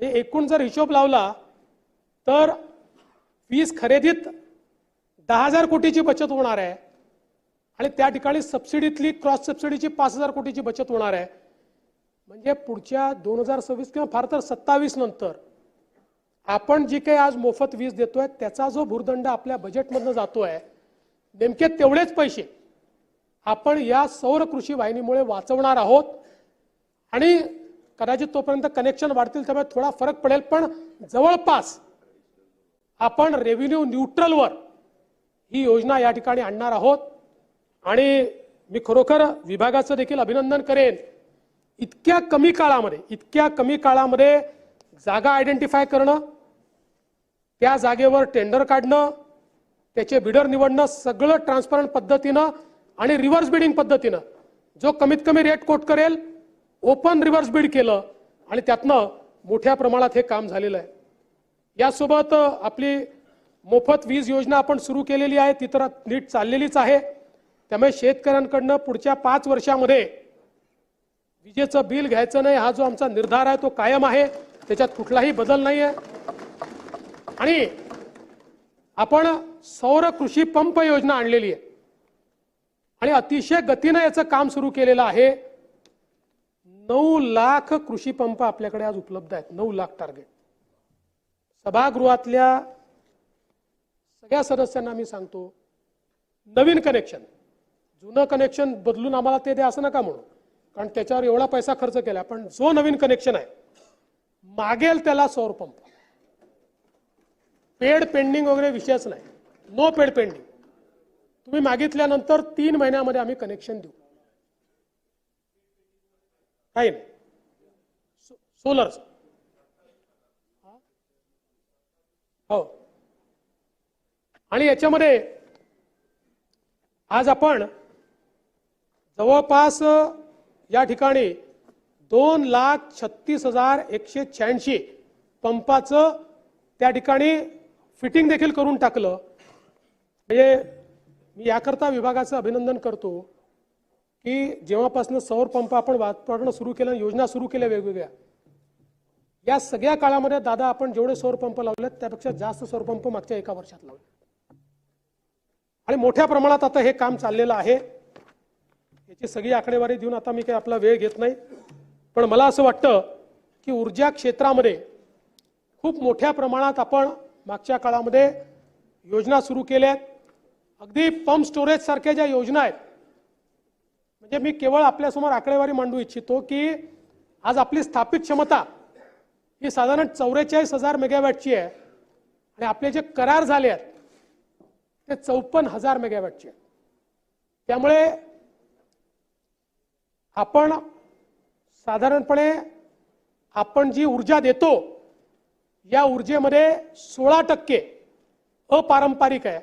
म्हणजे एकूण जर हिशोब लावला तर वीज खरेदीत दहा हजार कोटीची बचत होणार आहे. आणि त्या ठिकाणी सबसिडीतली क्रॉस सबसिडीची पाच हजार कोटीची बचत होणार आहे. म्हणजे पुढच्या दोन हजार सव्वीस किंवा फार तर सत्तावीस नंतर आपण जी काही आज मोफत वीज देतोय त्याचा जो भूर्दंड आपल्या बजेटमधनं जातोय नेमके तेवढेच पैसे आपण या सौर कृषी वाहिनीमुळे वाचवणार आहोत. आणि कदाचित तोपर्यंत कनेक्शन वाढतील त्यामुळे थोडा फरक पडेल. पण जवळपास आपण रेव्हेन्यू न्यूट्रलवर ही योजना या ठिकाणी आणणार आहोत. आणि मी खरोखर विभागाचं देखील अभिनंदन करेन. इतक्या कमी काळामध्ये इतक्या कमी काळामध्ये जागा आयडेंटिफाय करणं त्या जागेवर टेंडर काढणं त्याचे बिडर निवडणं सगळं ट्रान्सपरंट पद्धतीनं आणि रिव्हर्स बिडिंग पद्धतीनं जो कमीत कमी रेट कोट करेल ओपन रिव्हर्स बिड केलं आणि त्यातनं मोठ्या प्रमाणात हे काम झालेलं आहे. यासोबत आपली मोफत वीज योजना आपण सुरू केलेली आहे ती तर नीट चाललेलीच आहे. त्यामुळे शेतकऱ्यांकडनं पुढच्या पाच वर्षामध्ये विजेचं बिल घ्यायचं नाही हा जो आमचा निर्धार आहे तो कायम आहे. त्याच्यात कुठलाही बदल नाही आहे आणि आपण सौर कृषी पंप योजना आणलेली आहे. आणि अतिशय गतीनं याचं काम सुरू केलेलं आहे. नऊ लाख कृषी पंप आपल्याकडे आज उपलब्ध आहेत. नऊ लाख टार्गेट सभागृहातल्या सगळ्या सदस्यांना मी सांगतो नवीन कनेक्शन जुनं कनेक्शन बदलून आम्हाला ते द्या असं नका म्हणू. कारण त्याच्यावर एवढा पैसा खर्च केला पण जो नवीन कनेक्शन आहे मागेल त्याला सौर पंप. पेड पेंडिंग वगैरे विषयच नाही. नो पेड पेंडिंग तुम्ही मागितल्यानंतर तीन महिन्यामध्ये आम्ही कनेक्शन देऊ. काही नाही सो- हो आणि याच्यामध्ये आज आपण जवळपास या ठिकाणी दोन लाख छत्तीस हजार एकशे शहाऐंशी पंपाचं त्या ठिकाणी फिटिंग देखील करून टाकलं. म्हणजे मी याकरता विभागाचं अभिनंदन करतो. की जेव्हापासून सौर पंप आपण वापरणं सुरू केलं योजना सुरू केल्या वेगवेगळ्या. या सगळ्या काळामध्ये दादा आपण जेवढे सौर पंप लावलेत त्यापेक्षा जास्त सौर पंप मागच्या एका वर्षात लावले. आणि मोठ्या प्रमाणात आता हे काम चाललेलं आहे. याची सगळी आकडेवारी देऊन आता मी काही आपला वेळ घेत नाही. पण मला असं वाटतं की ऊर्जा क्षेत्रामध्ये खूप मोठ्या प्रमाणात आपण मागच्या काळामध्ये योजना सुरू केल्या आहेत अगदी पंप स्टोरेज सारख्या ज्या योजना आहेत म्हणजे मी केवळ आपल्यासमोर आकडेवारी मांडू इच्छितो की आज आपली स्थापित क्षमता ही साधारण चौवेचाळीस हजार मेगावॅटची आहे आणि आपले जे करार झाले आहेत ते चौपन्न हजार मेगावॅटचे आहेत त्यामुळे आपण साधारणपणे आपण जी ऊर्जा देतो या ऊर्जेमध्ये सोळा टक्के अपारंपरिक आहे.